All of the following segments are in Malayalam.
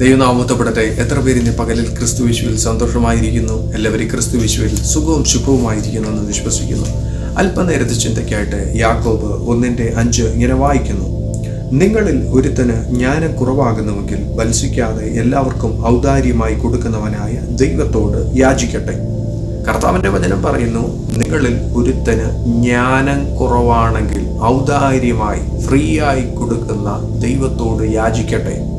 ദൈവനാമത്തപ്പെടട്ടെ എത്ര പേര് പകലിൽ ക്രിസ്തു വിശുവിൽ സന്തോഷമായിരിക്കുന്നു? എല്ലാവരും ക്രിസ്തു വിശുവിൽ സുഖവും ശുഭവുമായിരിക്കുന്നു എന്ന് വിശ്വസിക്കുന്നു. അല്പനേരത്തെ ചിന്തയ്ക്കായിട്ട് യാക്കോബ് ഒന്നിന്റെ അഞ്ച് ഇങ്ങനെ വായിക്കുന്നു. നിങ്ങളിൽ ഒരുത്തന് ജ്ഞാനം കുറവാകുന്നുവെങ്കിൽ വത്സിക്കാതെ എല്ലാവർക്കും ഔദാര്യമായി കൊടുക്കുന്നവനായ ദൈവത്തോട് യാചിക്കട്ടെ. കർത്താവിന്റെ വചനം പറയുന്നു നിങ്ങളിൽ ഒരുത്തന് ജ്ഞാനം കുറവാണെങ്കിൽ ഔദാര്യമായി ഫ്രീ ആയി കൊടുക്കുന്ന ദൈവത്തോട് യാചിക്കട്ടെ.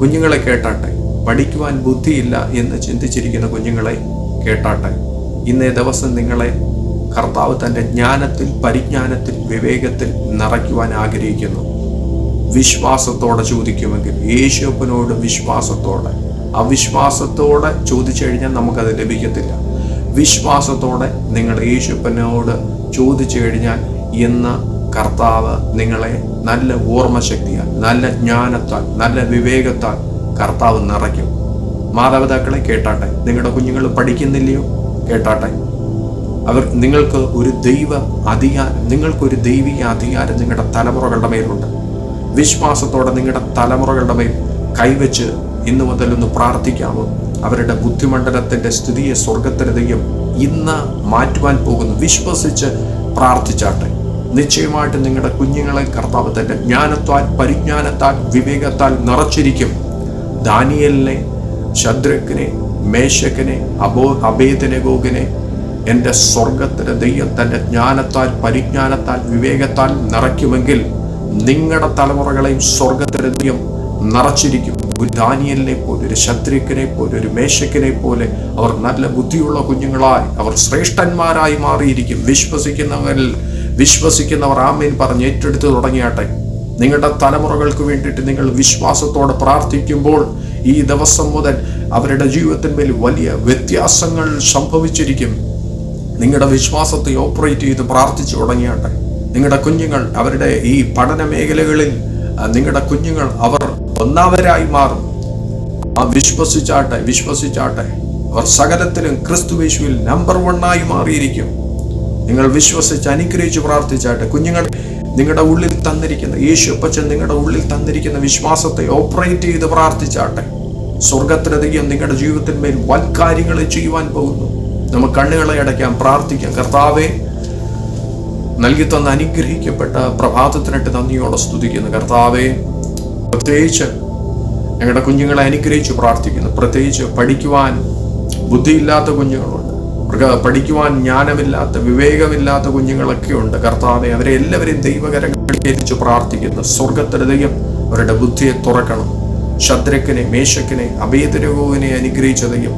കുഞ്ഞുങ്ങളെ കേട്ടാട്ടെ പഠിക്കുവാൻ ബുദ്ധിയില്ല എന്ന് ചിന്തിച്ചിരിക്കുന്ന കുഞ്ഞുങ്ങളെ കേട്ടാട്ടെ ഇന്നേ ദിവസം നിങ്ങളെ കർത്താവ് തന്റെ ജ്ഞാനത്തിൽ പരിജ്ഞാനത്തിൽ വിവേകത്തിൽ നിറയ്ക്കുവാൻ ആഗ്രഹിക്കുന്നു. വിശ്വാസത്തോടെ ചോദിക്കുമെങ്കിൽ യേശുപ്പനോട് വിശ്വാസത്തോടെ. അവിശ്വാസത്തോടെ ചോദിച്ചു കഴിഞ്ഞാൽ നമുക്കത് ലഭിക്കത്തില്ല. വിശ്വാസത്തോടെ നിങ്ങൾ യേശുപ്പനോട് ചോദിച്ചു കഴിഞ്ഞാൽ ഇന്ന് കർത്താവ് നിങ്ങളെ നല്ല ഓർമ്മശക്തിയാൽ നല്ല ജ്ഞാനത്താൽ നല്ല വിവേകത്താൽ കർത്താവ് നിറയ്ക്കും. മാതാപിതാക്കളെ കേട്ടാട്ടെ നിങ്ങളുടെ കുഞ്ഞുങ്ങൾ പഠിക്കുന്നില്ലയോ? കേട്ടാട്ടെ. അവർ നിങ്ങൾക്ക് ഒരു ദൈവ അധികാരം നിങ്ങൾക്കൊരു ദൈവിക അധികാരം നിങ്ങളുടെ തലമുറകളുടെ മേലുണ്ട്. വിശ്വാസത്തോടെ നിങ്ങളുടെ തലമുറകളുടെ മേൽ കൈവച്ച് ഇന്നു മുതൽ ഒന്ന് പ്രാർത്ഥിക്കാമോ? അവരുടെ ബുദ്ധിമണ്ഡലത്തിന്റെ സ്ഥിതിയെ സ്വർഗത്തിന് ദൈവം ഇന്ന് മാറ്റുവാൻ പോകുന്നു. വിശ്വസിച്ച് പ്രാർത്ഥിച്ചാട്ടെ. നിശ്ചയമായിട്ട് നിങ്ങളുടെ കുഞ്ഞുങ്ങളെ കർത്താവ് തന്നെ ജ്ഞാനത്താൽ പരിജ്ഞാനത്താൽ വിവേകത്താൽ നിറച്ചിരിക്കും. ദാനിയലിനെ ശദ്രക്കിനെ മേശക്കിനെ അബോ അഭേദനഗോഗിനെ എന്റെ സ്വർഗത്തിന്റെ ദൈവം തന്റെ ജ്ഞാനത്താൽ പരിജ്ഞാനത്താൽ വിവേകത്താൽ നിറയ്ക്കുമെങ്കിൽ നിങ്ങളുടെ തലമുറകളെയും സ്വർഗത്തിന്റെ ദൈവം നിറച്ചിരിക്കും. ഒരു ദാനിയലിനെ പോലെ ഒരു ശത്രുക്കിനെ പോലെ ഒരു മേശക്കിനെ പോലെ അവർ നല്ല ബുദ്ധിയുള്ള കുഞ്ഞുങ്ങളായി അവർ ശ്രേഷ്ഠന്മാരായി മാറിയിരിക്കും. വിശ്വസിക്കുന്നവരിൽ വിശ്വസിക്കുന്നവർ ആമേൻ പറഞ്ഞ് ഏറ്റെടുത്ത് തുടങ്ങിയാട്ടെ. നിങ്ങളുടെ തലമുറകൾക്ക് വേണ്ടിയിട്ട് നിങ്ങൾ വിശ്വാസത്തോടെ പ്രാർത്ഥിക്കുമ്പോൾ ഈ ദിവസം മുതൽ അവരുടെ ജീവിതത്തിന്മേൽ വലിയ വ്യത്യാസങ്ങൾ സംഭവിച്ചിരിക്കും. നിങ്ങളുടെ വിശ്വാസത്തെ ഓപ്പറേറ്റ് ചെയ്ത് പ്രാർത്ഥിച്ചു തുടങ്ങിയാട്ടെ. നിങ്ങളുടെ കുഞ്ഞുങ്ങൾ അവരുടെ ഈ പഠന മേഖലകളിൽ നിങ്ങളുടെ കുഞ്ഞുങ്ങൾ അവർ ഒന്നാമരായി മാറും. ആ വിശ്വസിച്ചാട്ടെ വിശ്വസിച്ചാട്ടെ. അവർ സകലത്തിലും ക്രിസ്തുവേശുവിൽ നമ്പർ വണ്ണായി മാറിയിരിക്കും. നിങ്ങൾ വിശ്വസിച്ച് അനുഗ്രഹിച്ച് പ്രാർത്ഥിച്ചാട്ടെ. കുഞ്ഞുങ്ങൾ നിങ്ങളുടെ ഉള്ളിൽ തന്നിരിക്കുന്ന യേശു അപ്പച്ചൻ നിങ്ങളുടെ ഉള്ളിൽ തന്നിരിക്കുന്ന വിശ്വാസത്തെ ഓപ്പറേറ്റ് ചെയ്ത് പ്രാർത്ഥിച്ചാട്ടെ. സ്വർഗത്തിലധികം നിങ്ങളുടെ ജീവിതത്തിന്മേൽ വൻകാര്യങ്ങൾ ചെയ്യുവാൻ പോകുന്നു. നമുക്ക് കണ്ണുകളെ അടയ്ക്കാം പ്രാർത്ഥിക്കാം. കർത്താവെ നൽകി തന്ന അനുഗ്രഹിക്കപ്പെട്ട പ്രഭാതത്തിനിട്ട് നന്ദിയോടെ സ്തുതിക്കുന്നു. കർത്താവെ പ്രത്യേകിച്ച് ഞങ്ങളുടെ കുഞ്ഞുങ്ങളെ അനുഗ്രഹിച്ച് പ്രാർത്ഥിക്കുന്നു. പ്രത്യേകിച്ച് പഠിക്കുവാൻ ബുദ്ധിയില്ലാത്ത കുഞ്ഞുങ്ങളുണ്ട് അവർക്ക് പഠിക്കുവാൻ ജ്ഞാനമില്ലാത്ത വിവേകമില്ലാത്ത കുഞ്ഞുങ്ങളൊക്കെ ഉണ്ട്. കർത്താവെ അവരെ എല്ലാവരെയും ദൈവകരങ്ങളിൽ ഏൽപ്പിച്ച് പ്രാർത്ഥിക്കുന്നു. സ്വർഗത്തിലെ ദൈവം അവരുടെ ബുദ്ധിയെ തുറക്കണം. ശദ്രക്കിനെ മേശക്കിനെ അഭേദരകോവിനെ അനുഗ്രഹിച്ച ദൈവം.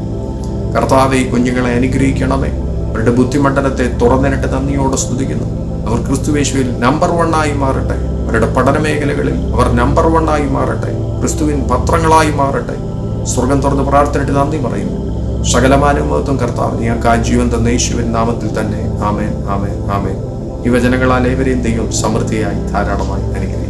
കർത്താവെ ഈ കുഞ്ഞുങ്ങളെ അനുഗ്രഹിക്കണമേ. അവരുടെ ബുദ്ധിമണ്ഡലത്തെ തുറന്നിട്ട് നന്ദിയോടെ സ്തുതിക്കുന്നു. അവർ ക്രിസ്തുവേശുവിൽ നമ്പർ വണ്ണായി മാറട്ടെ. അവരുടെ പഠന മേഖലകളിൽ അവർ നമ്പർ വണ്ണായി മാറട്ടെ. ക്രിസ്തുവിൻ പത്രങ്ങളായി മാറട്ടെ. സ്വർഗം തുറന്ന് പ്രാർത്ഥനയിട്ട് നന്ദി പറയുന്നു. സകലമാനുഭവത്വം കർത്താവ് ഞങ്ങൾക്ക് ആ ജീവൻ തന്ന യേശുവിൻ നാമത്തിൽ തന്നെ. ആമേൻ ആമേൻ ആമേൻ. ഈ വചനങ്ങളാൽ ദൈവം സമൃദ്ധിയായി ധാരാളമായി അനുഗ്രഹിക്കും.